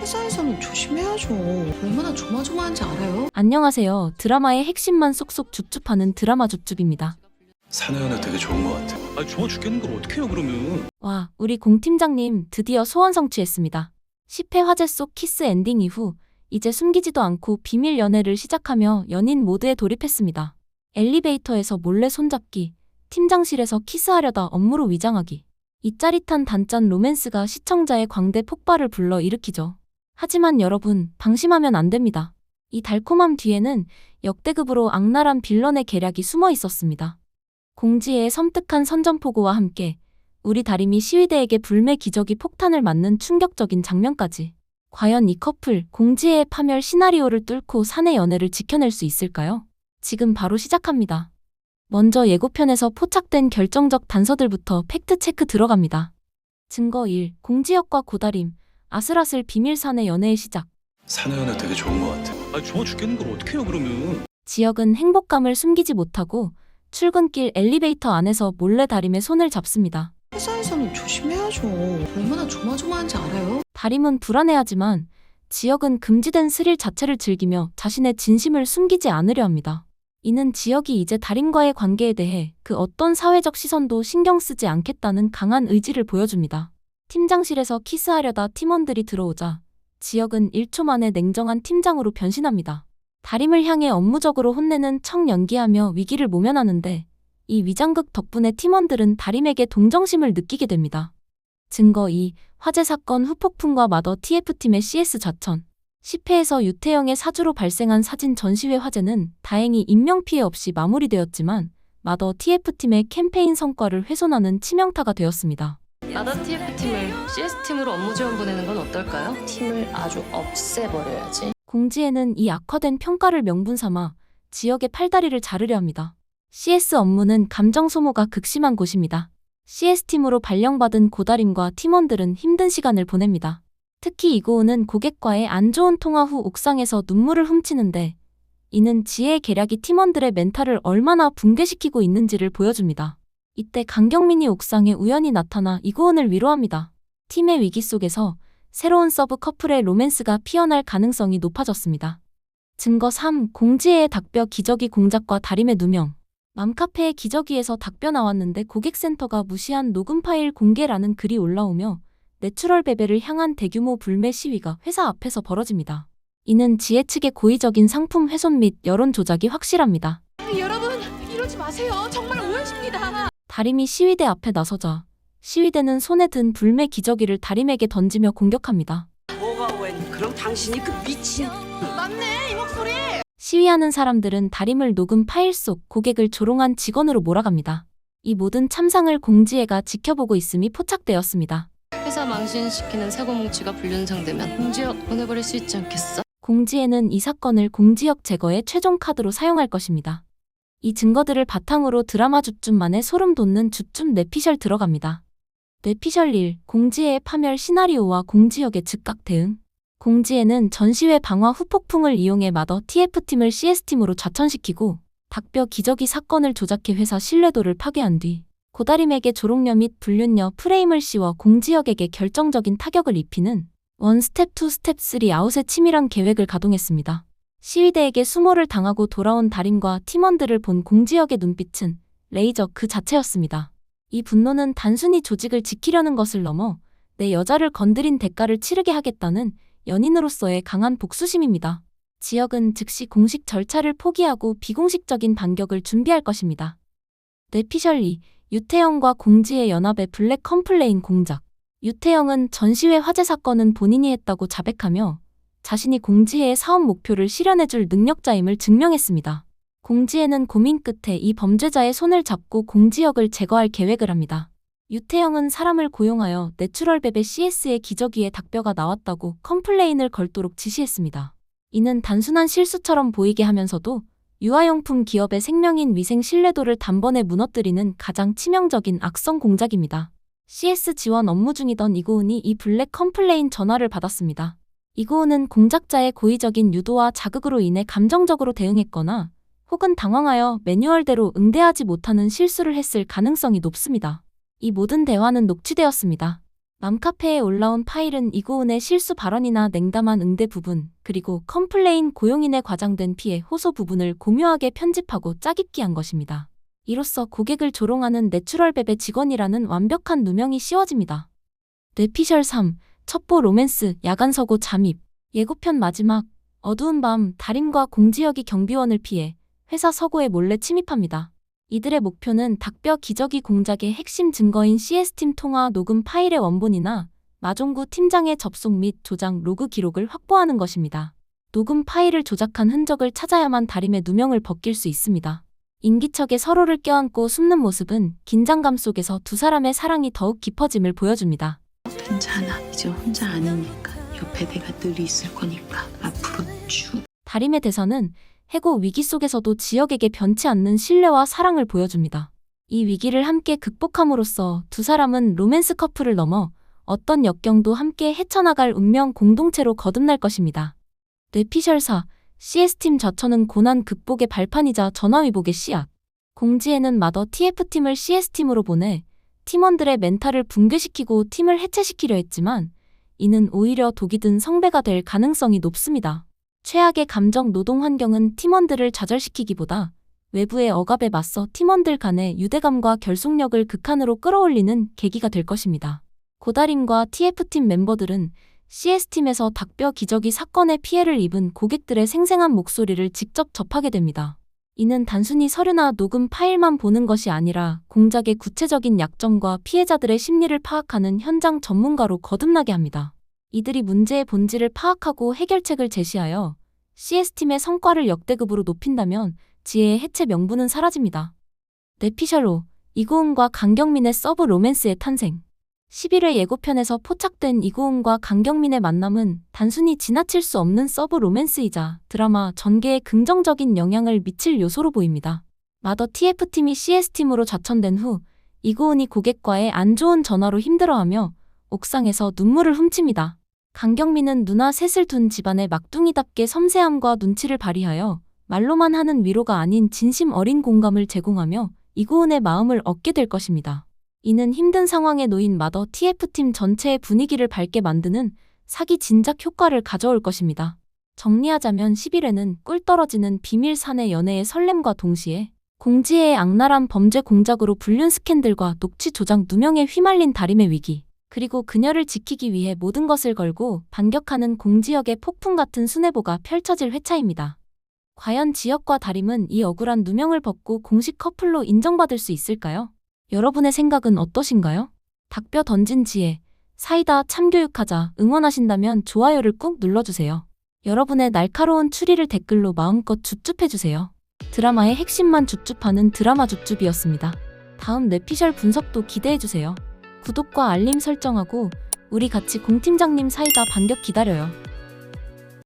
회사에서는 조심해야죠. 얼마나 조마조마한지 알아요? 안녕하세요. 드라마의 핵심만 쏙쏙 줍줍하는 드라마 줍줍입니다. 사내 연애 되게 좋은 것 같아. 아 좋아 죽겠는 걸 어떻게 해요 그러면 와, 우리 공 팀장님 드디어 소원 성취했습니다. 10회 화제 속 키스 엔딩 이후 이제 숨기지도 않고 비밀 연애를 시작하며 연인 모드에 돌입했습니다. 엘리베이터에서 몰래 손잡기, 팀장실에서 키스하려다 업무로 위장하기. 이 짜릿한 단짠 로맨스가 시청자의 광대 폭발을 불러 일으키죠. 하지만 여러분, 방심하면 안 됩니다. 이 달콤함 뒤에는 역대급으로 악랄한 빌런의 계략이 숨어 있었습니다. 공지의 섬뜩한 선전포고와 함께 우리 다림이 시위대에게 불매 기적이 폭탄을 맞는 충격적인 장면까지. 과연 이 커플 공지의 파멸 시나리오를 뚫고 사내 연애를 지켜낼 수 있을까요? 지금 바로 시작합니다. 먼저 예고편에서 포착된 결정적 단서들부터 팩트체크 들어갑니다. 증거 1. 공지혁과 고다림, 아슬아슬 비밀 사내 연애의 시작. 사내 연애 되게 좋은 것 같아. 아 좋아 죽겠는 걸 어떻게 해요 그러면 지역은 행복감을 숨기지 못하고 출근길 엘리베이터 안에서 몰래 다림의 손을 잡습니다. 회사에서는 조심해야죠. 얼마나 조마조마한지 알아요? 다림은 불안해하지만 지역은 금지된 스릴 자체를 즐기며 자신의 진심을 숨기지 않으려 합니다. 이는 지역이 이제 다림과의 관계에 대해 그 어떤 사회적 시선도 신경 쓰지 않겠다는 강한 의지를 보여줍니다. 팀장실에서 키스하려다 팀원들이 들어오자 지역은 1초 만에 냉정한 팀장으로 변신합니다. 다림을 향해 업무적으로 혼내는 청 연기하며 위기를 모면하는데 이 위장극 덕분에 팀원들은 다림에게 동정심을 느끼게 됩니다. 증거 2. 화재 사건 후폭풍과 마더 TF팀의 CS 좌천. 10회에서 유태영의 사주로 발생한 사진 전시회 화재는 다행히 인명피해 없이 마무리되었지만 마더 TF팀의 캠페인 성과를 훼손하는 치명타가 되었습니다. 마더 TF팀을 CS팀으로 업무 지원 보내는 건 어떨까요? 팀을 아주 없애버려야지. 공지에는 이 악화된 평가를 명분 삼아 지역의 팔다리를 자르려 합니다. CS 업무는 감정 소모가 극심한 곳입니다. CS팀으로 발령받은 고다림과 팀원들은 힘든 시간을 보냅니다. 특히 이고은은 고객과의 안 좋은 통화 후 옥상에서 눈물을 훔치는데 이는 지혜의 계략이 팀원들의 멘탈을 얼마나 붕괴시키고 있는지를 보여줍니다. 이때 강경민이 옥상에 우연히 나타나 이고은을 위로합니다. 팀의 위기 속에서 새로운 서브 커플의 로맨스가 피어날 가능성이 높아졌습니다. 증거 3. 공지혜의 닭뼈 기저귀 공작과 다림의 누명. 맘카페의 기저귀에서 닭뼈 나왔는데 고객센터가 무시한 녹음 파일 공개라는 글이 올라오며 내추럴 베베를 향한 대규모 불매 시위가 회사 앞에서 벌어집니다. 이는 지혜 측의 고의적인 상품 훼손 및 여론 조작이 확실합니다. 여러분, 이러지 마세요. 정말 오해십니다. 다림이 시위대 앞에 나서자 시위대는 손에 든 불매 기저귀를 다림에게 던지며 공격합니다. 뭐가 웬? 그럼 당신이 그 미친 맞네, 이 목소리. 시위하는 사람들은 다림을 녹음 파일 속 고객을 조롱한 직원으로 몰아갑니다. 이 모든 참상을 공지혜가 지켜보고 있음이 포착되었습니다. 회사 망신시키는 사고 뭉치가 불륜상되면 공지역 보내버릴 수 있지 않겠어? 공지혜는 이 사건을 공지역 제거의 최종 카드로 사용할 것입니다. 이 증거들을 바탕으로 드라마 줍줍만의 소름 돋는 줍줍 뇌피셜 들어갑니다. 뇌피셜 1. 공지혜의 파멸 시나리오와 공지역의 즉각 대응. 공지혜는 전시회 방화 후폭풍을 이용해 마더 TF팀을 CS팀으로 좌천시키고 닭뼈 기저귀 사건을 조작해 회사 신뢰도를 파괴한 뒤 고다림에게 조롱녀 및 불륜녀 프레임을 씌워 공지역에게 결정적인 타격을 입히는 원 스텝 투 스텝 3 아웃의 치밀한 계획을 가동했습니다. 시위대에게 수모를 당하고 돌아온 달인과 팀원들을 본 공지역의 눈빛은 레이저 그 자체였습니다. 이 분노는 단순히 조직을 지키려는 것을 넘어 내 여자를 건드린 대가를 치르게 하겠다는 연인으로서의 강한 복수심입니다. 지역은 즉시 공식 절차를 포기하고 비공식적인 반격을 준비할 것입니다. 뇌피셜 2. 유태영과 공지의 연합의 블랙 컴플레인 공작. 유태영은 전시회 화재 사건은 본인이 했다고 자백하며 자신이 공지혜의 사업 목표를 실현해줄 능력자임을 증명했습니다. 공지혜는 고민 끝에 이 범죄자의 손을 잡고 공지역을 제거할 계획을 합니다. 유태영은 사람을 고용하여 내추럴베베 CS의 기저귀에 닭뼈가 나왔다고 컴플레인을 걸도록 지시했습니다. 이는 단순한 실수처럼 보이게 하면서도 유아용품 기업의 생명인 위생 신뢰도를 단번에 무너뜨리는 가장 치명적인 악성 공작입니다. CS 지원 업무 중이던 이고은이 이 블랙 컴플레인 전화를 받았습니다. 이고은은 공작자의 고의적인 유도와 자극으로 인해 감정적으로 대응했거나 혹은 당황하여 매뉴얼대로 응대하지 못하는 실수를 했을 가능성이 높습니다. 이 모든 대화는 녹취되었습니다. 맘카페에 올라온 파일은 이고은의 실수 발언이나 냉담한 응대 부분, 그리고 컴플레인 고용인에 과장된 피해 호소 부분을 고묘하게 편집하고 짜깁기한 것입니다. 이로써 고객을 조롱하는 내추럴베베 직원이라는 완벽한 누명이 씌워집니다. 뇌피셜 3, 첩보 로맨스, 야간 서고 잠입, 예고편 마지막, 어두운 밤, 달인과 공지혁이 경비원을 피해 회사 서고에 몰래 침입합니다. 이들의 목표는 닭뼈 기저귀 공작의 핵심 증거인 CS팀 통화 녹음 파일의 원본이나 마종구 팀장의 접속 및 조작 로그 기록을 확보하는 것입니다. 녹음 파일을 조작한 흔적을 찾아야만 다림의 누명을 벗길 수 있습니다. 인기척에 서로를 껴안고 숨는 모습은 긴장감 속에서 두 사람의 사랑이 더욱 깊어짐을 보여줍니다. 괜찮아. 이제 혼자 아니니까. 옆에 내가 늘 있을 거니까. 앞으로 쭉. 다림의 대사는 해고 위기 속에서도 지역에게 변치 않는 신뢰와 사랑을 보여줍니다. 이 위기를 함께 극복함으로써 두 사람은 로맨스 커플을 넘어 어떤 역경도 함께 헤쳐나갈 운명 공동체로 거듭날 것입니다. 뇌피셜사, CS팀 자처는 고난 극복의 발판이자 전화위복의 씨앗. 공지에는 마더 TF팀을 CS팀으로 보내 팀원들의 멘탈을 붕괴시키고 팀을 해체시키려 했지만 이는 오히려 독이 든 성배가 될 가능성이 높습니다. 최악의 감정 노동 환경은 팀원들을 좌절시키기보다 외부의 억압에 맞서 팀원들 간의 유대감과 결속력을 극한으로 끌어올리는 계기가 될 것입니다. 고다림과 TF팀 멤버들은 CS팀에서 닭뼈 기저귀 사건의 피해를 입은 고객들의 생생한 목소리를 직접 접하게 됩니다. 이는 단순히 서류나 녹음 파일만 보는 것이 아니라 공작의 구체적인 약점과 피해자들의 심리를 파악하는 현장 전문가로 거듭나게 합니다. 이들이 문제의 본질을 파악하고 해결책을 제시하여 CS팀의 성과를 역대급으로 높인다면 지혜의 해체 명분은 사라집니다. 네피셜로 이고은과 강경민의 서브 로맨스의 탄생 11회 예고편에서 포착된 이고은과 강경민의 만남은 단순히 지나칠 수 없는 서브 로맨스이자 드라마 전개에 긍정적인 영향을 미칠 요소로 보입니다. 마더 TF팀이 CS팀으로 좌천된 후 이고은이 고객과의 안 좋은 전화로 힘들어하며 옥상에서 눈물을 훔칩니다. 강경민은 누나 셋을 둔 집안의 막둥이답게 섬세함과 눈치를 발휘하여 말로만 하는 위로가 아닌 진심 어린 공감을 제공하며 이고은의 마음을 얻게 될 것입니다. 이는 힘든 상황에 놓인 마더 TF팀 전체의 분위기를 밝게 만드는 사기 진작 효과를 가져올 것입니다. 정리하자면 11회는 꿀 떨어지는 비밀 사내 연애의 설렘과 동시에 공지의 악랄한 범죄 공작으로 불륜 스캔들과 녹취 조작 누명에 휘말린 다림의 위기, 그리고 그녀를 지키기 위해 모든 것을 걸고 반격하는 공지역의 폭풍 같은 수뇌보가 펼쳐질 회차입니다. 과연 지역과 다림은 이 억울한 누명을 벗고 공식 커플로 인정받을 수 있을까요? 여러분의 생각은 어떠신가요? 닭뼈 던진 지혜, 사이다 참교육하자 응원하신다면 좋아요를 꾹 눌러주세요. 여러분의 날카로운 추리를 댓글로 마음껏 줍줍해주세요. 드라마의 핵심만 줍줍하는 드라마 줍줍이었습니다. 다음 뇌피셜 분석도 기대해주세요. 구독과 알림 설정하고 우리 같이 공팀장님 사이다 반격 기다려요.